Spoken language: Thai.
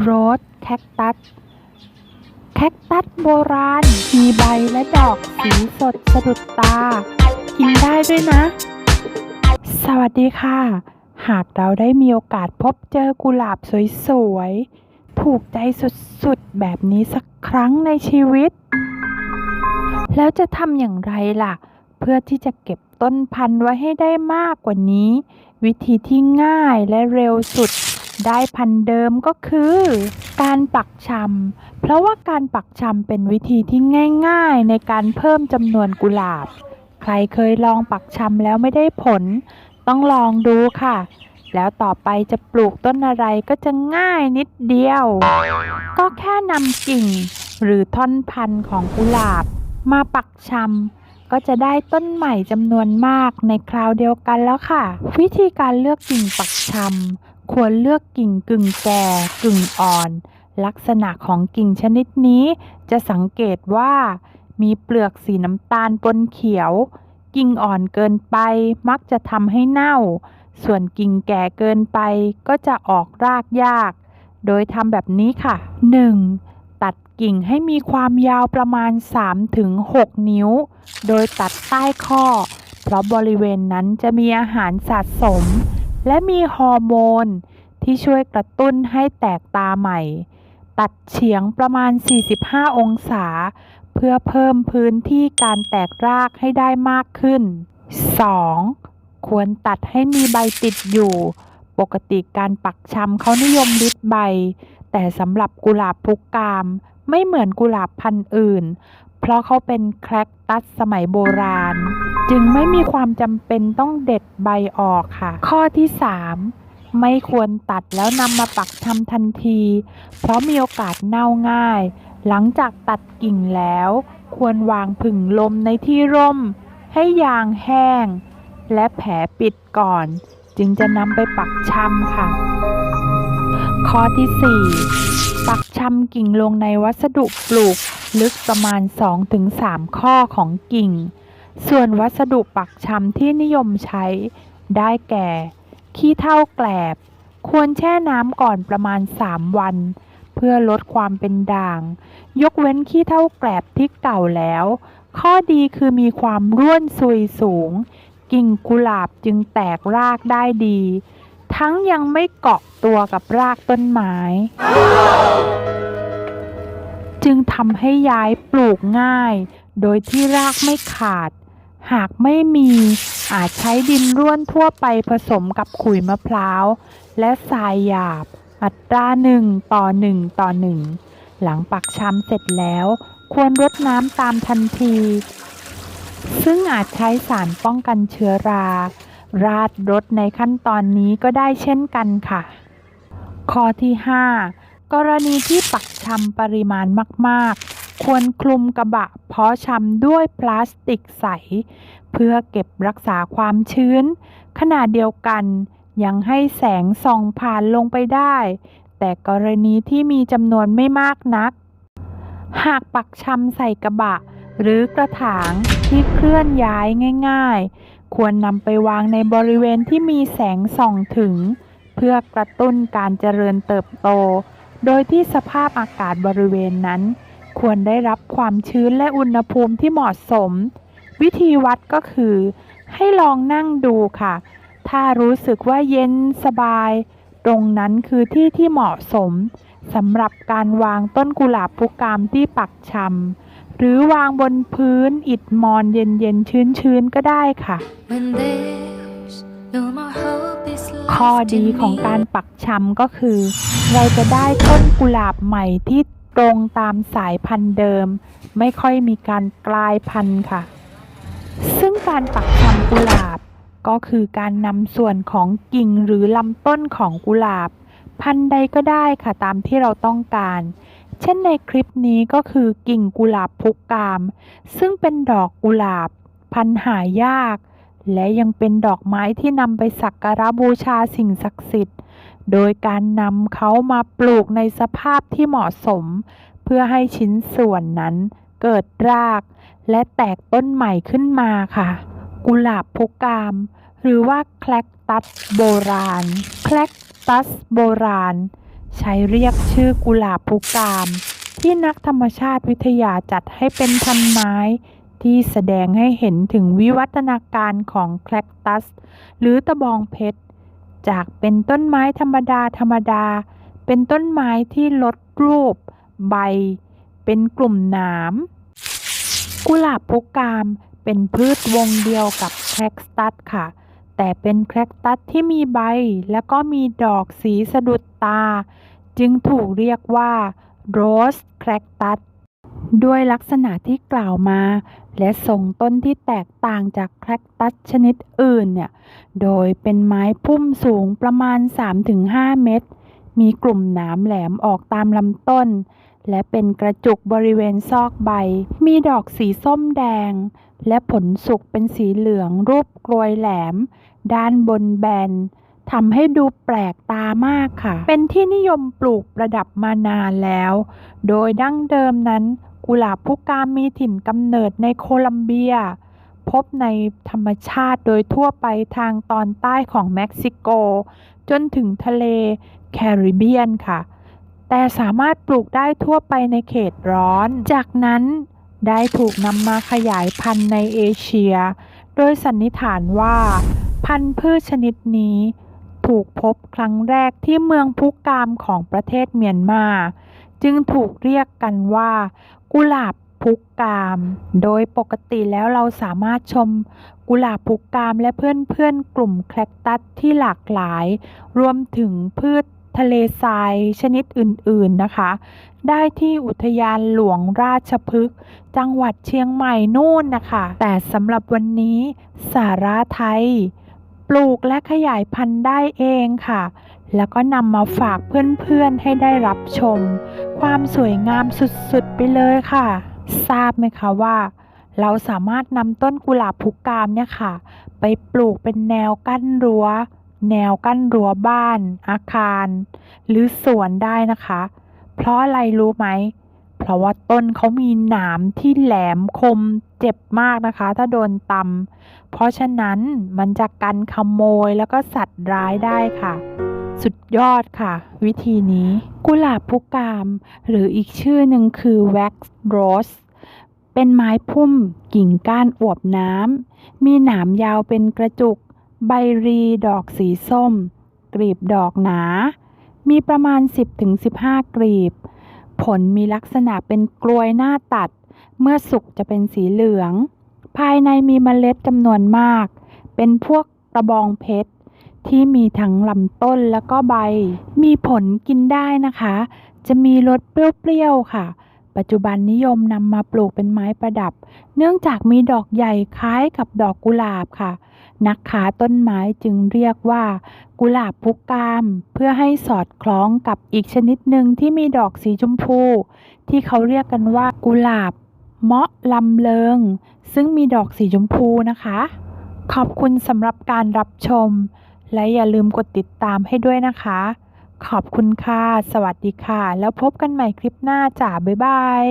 โรสแคคตัส แคคตัสโบราณ มีใบและดอกสีสดสะดุดตา กินได้ด้วยนะ สวัสดีค่ะ หากเราได้มีโอกาสพบเจอกุหลาบสวยๆ ถูกใจสุดๆ แบบนี้สักครั้งในชีวิต แล้วจะทำอย่างไรล่ะ เพื่อที่จะเก็บต้นพันธุ์ไว้ให้ได้มากกว่านี้ วิธีที่ง่ายและเร็วสุด ได้พันเดิมก็คือ การปักชำ เพราะว่าการปักชำเป็นวิธีที่ง่าย ๆ ในการเพิ่มจำนวนกุหลาบ ใครเคยลองปักชำแล้วไม่ได้ผล ต้องลองดูค่ะ แล้วต่อไปจะปลูกต้นอะไรก็จะง่ายนิดเดียว ก็แค่นำกิ่ง หรือท่อนพันธุ์ของกุหลาบ มาปักชำก็จะได้ต้นใหม่จำนวนมากในคราวเดียวกันแล้วค่ะ วิธีการเลือกกิ่งปักชำ ควรเลือกกิ่งกึ่งแก่กึ่งอ่อน ลักษณะของกิ่งชนิดนี้จะสังเกตว่า มีเปลือกสีน้ำตาลปนเขียว กิ่งอ่อนเกินไปมักจะทำให้เน่า ส่วนกิ่งแก่เกินไปก็จะออกรากยาก โดยทำแบบนี้ค่ะ 1. ตัดกิ่งให้มีความยาวประมาณ 3-6 นิ้ว โดยตัดใต้ข้อ เพราะบริเวณนั้นจะมีอาหารสะสม และมีฮอร์โมน ที่ช่วยกระตุ้นให้แตกตาใหม่ ตัดเฉียงประมาณ 45 องศา เพื่อเพิ่มพื้นที่การแตกรากให้ได้มากขึ้น 2. ควรตัดให้มีใบติดอยู่ ปกติการปักชำเขานิยมริดใบ แต่สำหรับกุหลาบพุกกามไม่เหมือนกุหลาบพันธุ์อื่น เพราะเขาเป็นแคคตัสสมัยโบราณ จึงไม่มีความจำเป็นต้องเด็ดใบออกค่ะ ข้อที่ 3 ไม่ควรตัดแล้วนำมาปักชำทันที เพราะมีโอกาสเน่าง่าย หลังจากตัดกิ่งแล้ว ควรวางผึ่งลมในที่ร่ม ให้ยางแห้ง และแผลปิดก่อน จึงจะนำไปปักชำค่ะ ข้อที่ 4 ปักชำกิ่งลงในวัสดุปลูก ลึกประมาณ 2-3 ข้อของกิ่ง ส่วนวัสดุปักชำที่นิยมใช้ ได้แก่ ขี้เถ้าแกลบ ควรแช่น้ำก่อนประมาณ 3 วัน เพื่อลดความเป็นด่าง ยกเว้นขี้เถ้าแกลบที่เก่าแล้ว ข้อดีคือมีความร่วนซุยสูง กิ่งกุหลาบจึงแตกรากได้ดี ทั้งยังไม่เกาะตัวกับรากต้นไม้ จึงทำให้ย้ายปลูกง่าย โดยที่รากไม่ขาด หากไม่มีอาจใช้ดินร่วนทั่วไปผสมกับขุยมะพร้าว และทรายหยาบ อัตราหนึ่งต่อหนึ่งต่อหนึ่งหลังปักชำเสร็จแล้ว ควรรดน้ำตามทันที ซึ่งอาจใช้สารป้องกันเชื้อรา ราดรดในขั้นตอนนี้ก็ได้เช่นกันค่ะ ข้อที่ 5 กรณีที่ปักชำปริมาณมาก ๆ ควรคลุมกระบะเพาะชำด้วยพลาสติกใส เพื่อเก็บรักษาความชื้น ขณะเดียวกันยังให้แสงส่องผ่านลงไปได้ แต่กรณีที่มีจำนวนไม่มากนัก หากปักชำใส่กระบะ หรือกระถางที่เคลื่อนย้ายง่าย ๆ ควรนำไปวางในบริเวณที่มีแสงส่องถึง เพื่อกระตุ้นการเจริญเติบโต โดยที่สภาพอากาศบริเวณนั้น ควรได้รับความชื้นและอุณหภูมิที่เหมาะสม วิธีวัดก็คือ ให้ลองนั่งดูค่ะ ถ้ารู้สึกว่าเย็นสบาย ตรงนั้นคือที่ที่เหมาะสมสำหรับการวางต้นกุหลาบพุกามที่ปักชำหรือวางบนพื้นอิฐมอนเย็นๆชื้นๆก็ได้ค่ะ ข้อดีของการปักชำก็คือ เราจะได้ต้นกุหลาบใหม่ที่ตรงตามสายพันธุ์เดิม ไม่ค่อยมีการกลายพันธุ์ค่ะ ซึ่งการปักชำกุหลาบก็คือการนำส่วนของกิ่งหรือลำต้นของกุหลาบ พันธุ์ใดก็ได้ค่ะตามที่เราต้องการ เช่นในคลิปนี้ก็คือกิ่งกุหลาบพุกกาม ซึ่งเป็นดอกกุหลาบ พันธุ์หายาก และยังเป็นดอกไม้ที่นำไปสักการะบูชาสิ่งศักดิ์สิทธิ์ โดยการนำเขามาปลูกในสภาพที่เหมาะสม เพื่อให้ชิ้นส่วนนั้นเกิดราก และแตกต้นใหม่ขึ้นมาค่ะ กุหลาบพุกาม หรือว่าแคลคตัสโบราณ แคลคตัสโบราณ ใช้เรียกชื่อกุหลาบพุกาม ที่นักธรรมชาติวิทยาจัดให้เป็นพันไม้ ที่แสดงให้เห็นถึงวิวัฒนาการของแคคตัส หรือตะบองเพชร จากเป็นต้นไม้ธรรมดาธรรมดา เป็นต้นไม้ที่ลดรูป ใบ เป็นกลุ่มหนาม กุหลาบพุกามเป็นพืชวงเดียวกับแคคตัสค่ะ แต่เป็นแคคตัสที่มีใบและก็มีดอกสีสะดุดตา จึงถูกเรียกว่าโรสแคคตัส ด้วยลักษณะที่กล่าวมา และทรงต้นที่แตกต่างจากแคคตัสชนิดอื่นเนี่ย โดยเป็นไม้พุ่มสูงประมาณ 3-5 เมตร มีกลุ่มหนามแหลมออกตามลำต้น และเป็นกระจุกบริเวณซอกใบ มีดอกสีส้มแดง และผลสุกเป็นสีเหลืองรูปกลวยแหลม ด้านบนแบนทำให้ดูแปลกตามากค่ะ เป็นที่นิยมปลูกประดับมานานแล้ว โดยดั้งเดิมนั้น กุหลาบพุกามมีถิ่นกำเนิดในโคลัมเบีย พบในธรรมชาติโดยทั่วไปทางตอนใต้ของเม็กซิโก จนถึงทะเลแคริบเบียนค่ะ แต่สามารถปลูกได้ทั่วไปในเขตร้อน จากนั้นได้ถูกนำมาขยายพันธุ์ในเอเชีย โดยสันนิษฐานว่า พันธุ์พืชชนิดนี้ ถูกพบครั้งแรกที่เมืองพุกามของประเทศเมียนมา จึงถูกเรียกกันว่า กุหลาบพุกาม โดยปกติแล้วเราสามารถชมกุหลาบพุกามและเพื่อนๆ กลุ่มแคคตัสที่หลากหลาย รวมถึงพืชทะเลทรายชนิดอื่นๆนะคะ ได้ที่อุทยานหลวงราชพฤกษ์จังหวัดเชียงใหม่นู่นนะคะ แต่สำหรับวันนี้สาระไทย ลูกและขยายพันธุ์ได้เองค่ะ แล้วก็นำมาฝากเพื่อนๆให้ได้รับชม ความสวยงามสุดๆไปเลยค่ะ ทราบไหมคะว่า เราสามารถนำต้นกุหลาบพุกามเนี่ยค่ะ ไปปลูกเป็นแนวกั้นรั้ว แนวกั้นรั้วบ้าน อาคาร หรือสวนได้นะคะ เพราะอะไรรู้ไหม เพราะว่าต้นเขามีหนามที่แหลมคมเจ็บมากนะคะ ถ้าโดนตำเพราะฉะนั้นมันจะกันขโมยแล้วก็สัตว์ร้ายได้ค่ะ สุดยอดค่ะ วิธีนี้ กุหลาบพุกาม หรืออีกชื่อหนึ่งคือ wax rose เป็นไม้พุ่มกิ่งก้านอวบน้ำ มีหนามยาวเป็นกระจุก ใบรีดอกสีส้ม กลีบดอกหนา มีประมาณ 10-15 กลีบ ผลมีลักษณะเป็นกลวยหน้าตัด เมื่อสุกจะเป็นสีเหลือง ภายในมีเมล็ดจำนวนมาก เป็นพวกกระบองเพชรที่มีทั้งลำต้นแล้วก็ใบ มีผลกินได้นะคะ จะมีรสเปรี้ยวๆค่ะ ปัจจุบันนิยมนำมาปลูกเป็นไม้ประดับ เนื่องจากมีดอกใหญ่คล้ายกับดอกกุหลาบค่ะ นักขาต้นไม้จึงเรียกว่า กุหลาบพุกกาม เพื่อให้สอดคล้องกับอีกชนิดหนึ่งที่มีดอกสีชมพู ที่เขาเรียกกันว่า กุหลาบเมาะลำเลิง ซึ่งมีดอกสีชมพูนะคะ ขอบคุณสำหรับการรับชม และอย่าลืมกดติดตามให้ด้วยนะคะ ขอบคุณค่ะ สวัสดีค่ะ แล้วพบกันใหม่คลิปหน้าจ้าบ๊ายบาย